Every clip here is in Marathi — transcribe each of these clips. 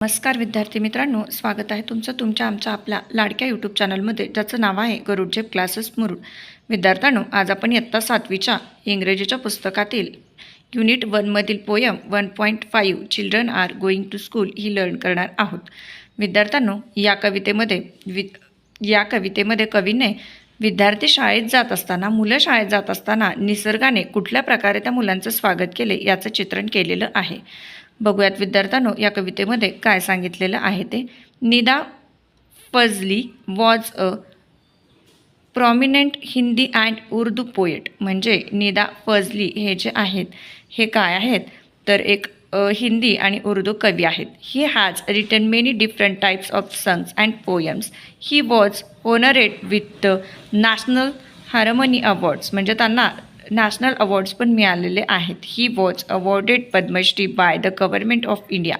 नमस्कार विद्यार्थी मित्रांनो स्वागत आहे तुमचं तुमच्या आमच्या आपल्या लाडक्या यूट्यूब चॅनलमध्ये ज्याचं नाव आहे गरुड क्लासेस मुरुड. विद्यार्थ्यांनो आज आपण इयत्ता सातवीच्या इंग्रजीच्या पुस्तकातील unit वनमधील poem one point five children are going to school he learn करणार आहोत. विद्यार्थ्यांनो या कवितेमध्ये वि या कवितेमध्ये कवीने विद्यार्थी शाळेत जात असताना मुलं शाळेत जात असताना निसर्गाने कुठल्या प्रकारे त्या मुलांचं स्वागत केले याचं चित्रण केलेलं आहे. बघूयात विद्यार्थ्यांनो या कवितेमध्ये काय सांगितलेलं आहे ते. Nida Fazli was a prominent Hindi and Urdu poet म्हणजे निदा फजली हे जे आहेत हे काय आहेत? तर एक हिंदी आणि उर्दू कवी आहेत. He has written many different types of songs and poems he was honoured with the national harmony awards म्हणजे त्यांना नॅशनल अवॉर्ड्स पण मिळालेले आहेत. He was awarded Padmashri by the government of India.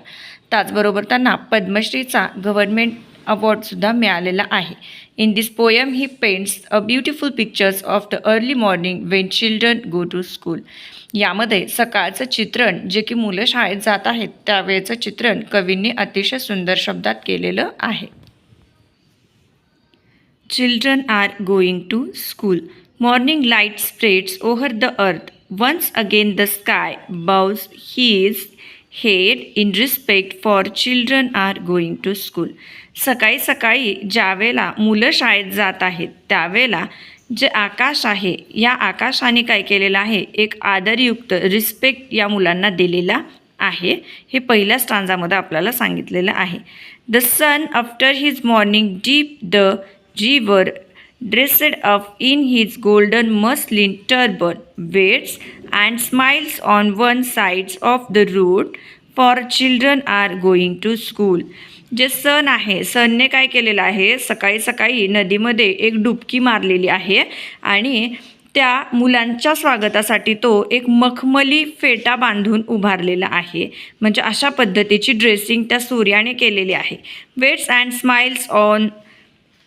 त्याचबरोबर त्यांना पद्मश्रीचा गव्हर्मेंट अवॉर्डसुद्धा मिळालेला आहे. In this poem he paints a beautiful pictures of the early morning when children go to school. यामध्ये सकाळचं चित्रण जे की मुलं शाळेत जात आहेत त्यावेळेचं चित्रण कवींनी अतिशय सुंदर शब्दात केलेलं आहे. Children are going to school. Morning light spreads over the earth. Once again, the sky bows his head in respect for children are going to school सकाळी सकाळी ज्यावेळेला मुलं शाळेत जात आहेत त्यावेळेला जे आकाश आहे या आकाशाने काय केलेलं आहे? एक आदरयुक्त रिस्पेक्ट या मुलांना दिलेला आहे. हे पहिल्या स्टांजामध्ये आपल्याला सांगितलेलं आहे. The sun after his morning dip the जीवर dressed up in his golden muslin turban waits and smiles on one side of the road for children are going to school. जे सन आहे सनने काय केलेलं आहे? सकाळी सकाळी नदीमध्ये एक डुबकी मारलेली आहे आणि त्या मुलांच्या स्वागतासाठी तो एक मखमली फेटा बांधून उभारलेला आहे. म्हणजे अशा पद्धतीची ड्रेसिंग त्या सूर्याने केलेली आहे. Waits and smiles on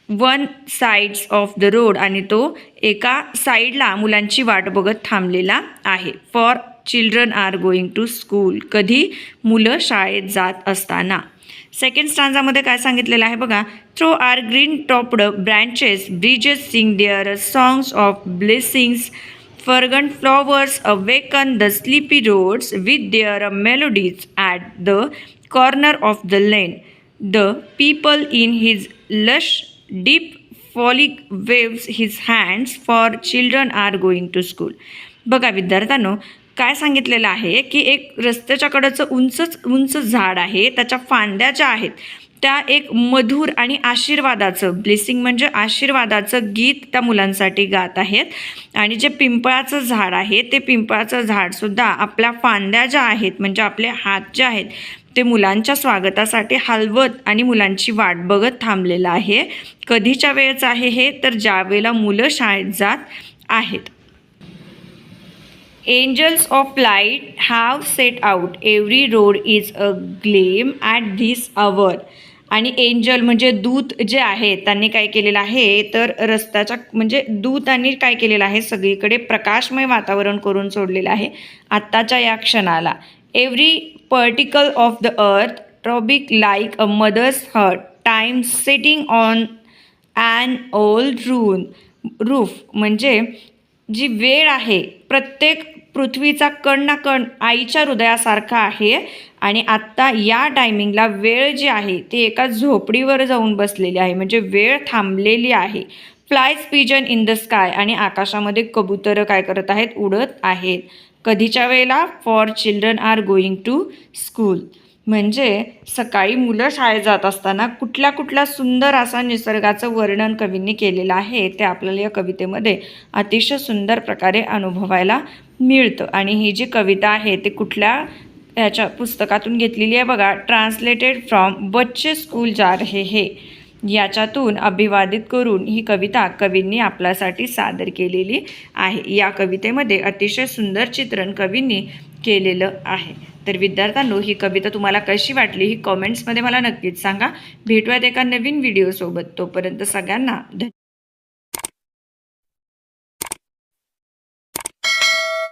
one sides of the road आणि तो एका साईडला मुलांची वाट बघत थांबलेला आहे. For children are going to school कधी मुलं शाळेत जात असताना. सेकंड स्टांजामध्ये काय सांगितलेलं आहे बघा? Through our green topped branches bridges sing their songs of blessings fragrant flowers awaken the sleepy roads with their melodies at the corner of the lane the peepal in his lush deep foliage waves his hands for children are going to school बघा विद्यार्थ्यांनो काय सांगितलेलं आहे की एक रस्त्याच्या कडचं उंचच उंच झाड आहे त्याच्या फांद्या ज्या आहेत त्या एक मधुर आणि आशीर्वादाचं ब्लेसिंग म्हणजे आशीर्वादाचं गीत त्या मुलांसाठी गात आहेत. आणि जे पिंपळाचं झाड आहे ते पिंपळाचं झाडसुद्धा आपल्या फांद्या ज्या आहेत म्हणजे आपले हात जे आहेत ते मुलांच्या स्वागतासाठी हलवत आणि मुलांची वाट बघत थांबलेलं आहे. कधीच्या वेळेचं आहे हे? तर ज्यावेळेला मुलं शाळेत जात आहेत. Angels of light have set out every road is a gleam at this hour आणि एंजल म्हणजे दूत जे आहे त्यांनी काय केलेलं आहे? तर रस्त्याच्या म्हणजे दूतांनी काय केलेलं आहे? सगळीकडे प्रकाशमय वातावरण करून सोडलेलं आहे आत्ताच्या या क्षणाला. Every particle of the earth throbs like a mother's heart time setting on an old रून roof म्हणजे जी वेळ आहे प्रत्येक पृथ्वीचा कण ना कण आईच्या हृदयासारखा आहे आणि आत्ता या टायमिंगला वेळ जी आहे ती एका झोपडीवर जाऊन बसलेली आहे. म्हणजे वेळ थांबलेली आहे. Flies pigeon in the sky आणि आकाशामध्ये कबुतरं काय करत आहेत? उडत आहेत. कधीच्या वेळेला for children are going to school म्हणजे सकाळी मुलं शाळेत जात असताना कुठल्या कुठल्या सुंदर असा निसर्गाचं वर्णन कवींनी केलेलं आहे ते आपल्याला या कवितेमध्ये अतिशय सुंदर प्रकारे अनुभवायला मिळतं. आणि ही जी कविता आहे ती कुठल्या ह्याच्या पुस्तकातून घेतलेली आहे बघा. ट्रान्सलेटेड फ्रॉम बच्चे स्कूल जा रहे हे. याच्यातून अभिवादित करून ही कविता कवींनी आपल्यासाठी सादर केलेली आहे. या कवितेमध्ये अतिशय सुंदर चित्रण कवींनी केलेलं आहे. तर विद्यार्थ्यांनो ही कविता तुम्हाला कशी वाटली ही कॉमेंट्समध्ये मला नक्कीच सांगा. भेटूयात एका नवीन व्हिडिओसोबत तोपर्यंत सगळ्यांना धन्यवाद.